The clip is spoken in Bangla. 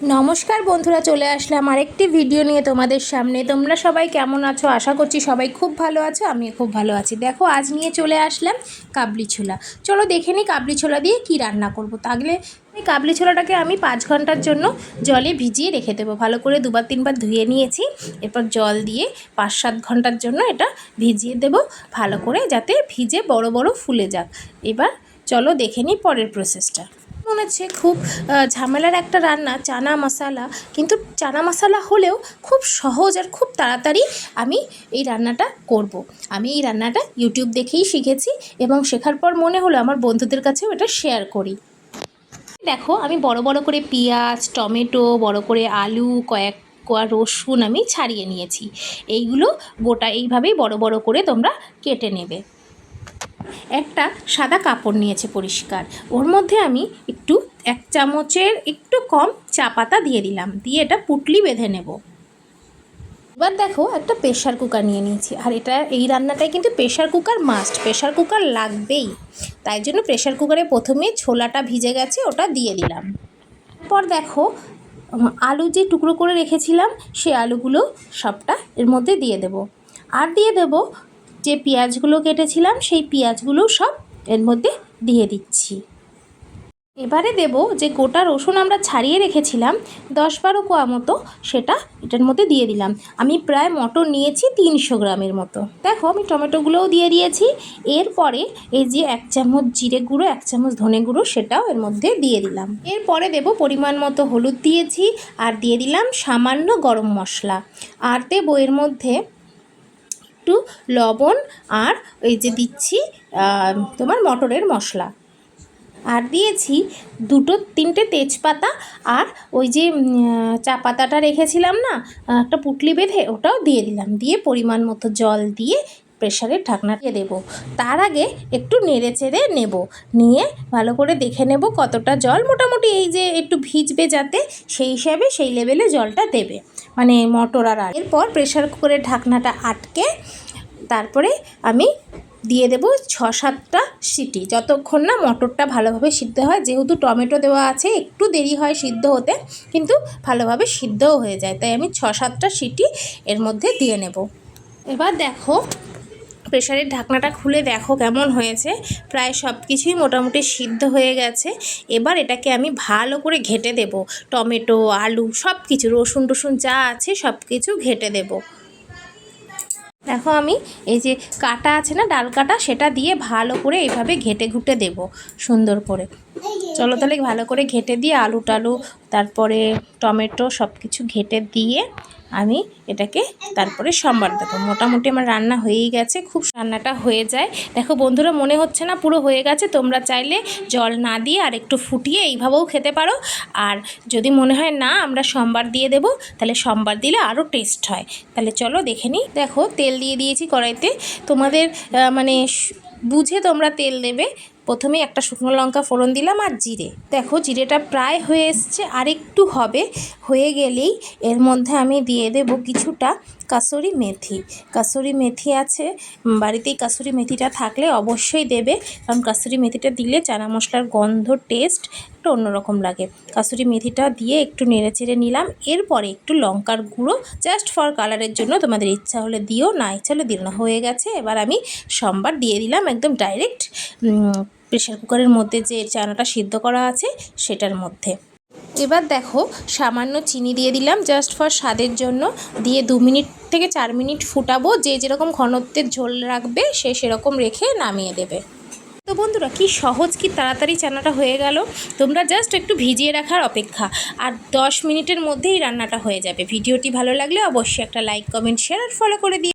নমস্কার বন্ধুরা, চলে আসলাম আরেকটি ভিডিও নিয়ে তোমাদের সামনে। তোমরা সবাই কেমন আছো? আশা করছি সবাই খুব ভালো আছো আমি খুব ভালো আছি। দেখো, আজ নিয়ে চলে আসলাম কাবলি ছোলা। চলো দেখে নিই কাবলি ছোলা দিয়ে কি রান্না করব। তাহলে এই কাবলি ছোলাটাকে আমি পাঁচ ঘণ্টার জন্য জলে ভিজিয়ে রেখে দেবো। ভালো করে দুবার, তিনবার ধুয়ে নিয়েছি। এরপর জল দিয়ে পাঁচ, সাত ঘণ্টার জন্য এটা ভিজিয়ে দেব। ভালো করে যাতে ভিজে বড় বড় ফুলে যাক। এবার চলো দেখে নিই পরের প্রসেসটা মনে হচ্ছে খুব ঝামেলার একটা রান্না, চানা মশালা। কিন্তু চানা মশালা হলেও খুব সহজ আর খুব তাড়াতাড়ি আমি এই রান্নাটা করব। আমি এই রান্নাটা ইউটিউব দেখেই শিখেছি এবং শেখার পর মনে হলো আমার বন্ধুদের কাছেও এটা শেয়ার করি। দেখো, আমি বড় বড় করে পেঁয়াজ, টমেটো, বড় করে আলু, কয়েক কোয়া রসুন আমি ছাড়িয়ে নিয়েছি। এইগুলো গোটা এইভাবেই বড় বড় করে তোমরা কেটে নেবে। একটা সাদা কাপড় নিয়েছে পরিষ্কার। ওর মধ্যে আমি একটু এক চামচের একটু কম চা পাতা দিয়ে দিলাম, দিয়ে এটা পুটলি বেঁধে নেব। এবার দেখো একটা প্রেশার কুকার নিয়ে নিয়েছি। আর এটা, এই রান্নাটায় কিন্তু pressure cooker must. Pressure cooker লাগবেই। তাই জন্য প্রেশার কুকারে প্রথমে ছোলাটা ভিজে গেছে, ওটা দিয়ে দিলাম। পর দেখো আলু যে টুকরো করে রেখেছিলাম, সে আলুগুলো সবটা এর মধ্যে দিয়ে দেব। আর দিয়ে দেব যে পেঁয়াজগুলো কেটেছিলাম, সেই পেঁয়াজগুলো সব এর মধ্যে দিয়ে দিচ্ছি। এবারে দেব যে গোটা রসুন আমরা ছাড়িয়ে রেখেছিলাম, দশ বারো কোয়া মতো, সেটা এটার মধ্যে দিয়ে দিলাম। আমি প্রায় মটর নিয়েছি তিনশো গ্রামের মতো। দেখো, আমি টমেটোগুলোও দিয়ে দিয়েছি। এরপরে এই যে এক চামচ জিরে গুঁড়ো, এক চামচ ধনে গুঁড়ো, সেটাও এর মধ্যে দিয়ে দিলাম। এরপরে দেব পরিমাণ মতো হলুদ দিয়েছি, আর দিয়ে দিলাম সামান্য গরম মশলা। আর দেবো এর মধ্যে একটু লবণ আর এই যে দিচ্ছি তোমার মটরের মশলা। আর দিয়েছি দুটো, তিনটে তেজপাতা আর ওই যে চা পাতাটা রেখেছিলাম না, একটা পুটলি বেঁধে ওটাও দিয়ে দিলাম। দিয়ে পরিমাণ মতো জল দিয়ে প্রেশারের ঢাকনা দিয়ে দেবো। তার আগে একটু নেড়ে চেড়ে নেব। নিয়ে ভালো করে দেখে নেব কতটা জল। মোটামুটি এই যে একটু ভিজবে যাতে সেই হিসাবে সেই লেভেলে জলটা দেবে। মানে মটর আর এরপর প্রেশার কুকারের ঢাকনাটা আটকে তারপরে আমি দিয়ে দেবো ছ সাতটা সিটি। যতক্ষণ না মটরটা ভালোভাবে সিদ্ধ হয়, যেহেতু টমেটো দেওয়া আছে, একটু দেরি হয় সিদ্ধ হতে, কিন্তু ভালোভাবে সিদ্ধও হয়ে যায়। তাই আমি ছ সাতটা সিটি এর মধ্যে দিয়ে নেব। এবার দেখো প্রেশারের ঢাকনাটা খুলে দেখো কেমন হয়েছে। প্রায় সব কিছুই মোটামুটি সিদ্ধ হয়ে গেছে। এবার এটাকে আমি ভালো করে ঘেটে দেব। টমেটো, আলু সব কিছু রসুন টসুন যা আছে সব কিছু ঘেটে দেবো। দেখো আমি, এই যে কাটা আছে না, ডাল কাটা, সেটা দিয়ে ভালো করে এভাবে ঘেটে ঘুটে দেব সুন্দর করে। চলো তাহলে ভালো করে ঘেটে দিয়ে আলু টালু তারপরে টমেটো সব কিছু ঘেটে দিয়ে আমি এটাকে তারপরে সম্বার দেবো। মোটামুটি আমার রান্না হয়েই গেছে, খুব রান্নাটা হয়ে যায়। দেখো বন্ধুরা, মনে হচ্ছে না পুরো হয়ে গেছে, তোমরা চাইলে জল না দিয়ে আর একটু ফুটিয়ে এইভাবেও খেতে পারো। আর যদি মনে হয় না, আমরা সোমবার দিয়ে দেব, তাহলে সোমবার দিলে আরও টেস্ট হয়। তাহলে চলো দেখে নিই। দেখো, তেল দিয়ে দিয়েছি কড়াইতে। তোমাদের মানে বুঝে তোমরা তেল দেবে। প্রথমে একটা শুকনো লঙ্কা ফোড়ন দিলাম আর জিরে। দেখো, জিরেটা প্রায় হয়ে এসছে, আর একটু হবে, হয়ে গেলেই এর মধ্যে আমি দিয়ে দেব কিছুটা কাসুরি মেথি। কাসুরি মেথি আছে বাড়িতেই কাসুরি মেথিটা থাকলে অবশ্যই দেবে, কারণ কাসুরি মেথিটা দিলে চানা মশলার গন্ধ, টেস্ট একটু অন্যরকম লাগে। কাসুরি মেথিটা দিয়ে একটু নেড়ে চেড়ে নিলাম। এরপরে একটু লঙ্কার গুঁড়ো জাস্ট ফর কালারের জন্য তোমাদের ইচ্ছা হলে দিও, না ইচ্ছা হলে দিও না। হয়ে গেছে, এবার আমি সোমবার দিয়ে দিলাম একদম ডাইরেক্ট প্রেশার কুকারের মধ্যে যে চানাটা সিদ্ধ করা আছে সেটার মধ্যে। এবার দেখো, সামান্য চিনি দিয়ে দিলাম জাস্ট ফর স্বাদের জন্য। দিয়ে দু মিনিট থেকে চার মিনিট ফুটাবো, যে যেরকম ঘনত্বের ঝোল রাখবে সে সেরকম রেখে নামিয়ে দেবে। তো বন্ধুরা, কি সহজ, কি তাড়াতাড়ি চানাটা হয়ে গেল? তোমরা জাস্ট একটু ভিজিয়ে রাখার অপেক্ষা। আর দশ মিনিটের মধ্যেই রান্নাটা হয়ে যাবে। ভিডিওটি ভালো লাগলে অবশ্যই একটা লাইক কমেন্ট শেয়ার আর ফলো করে দিও।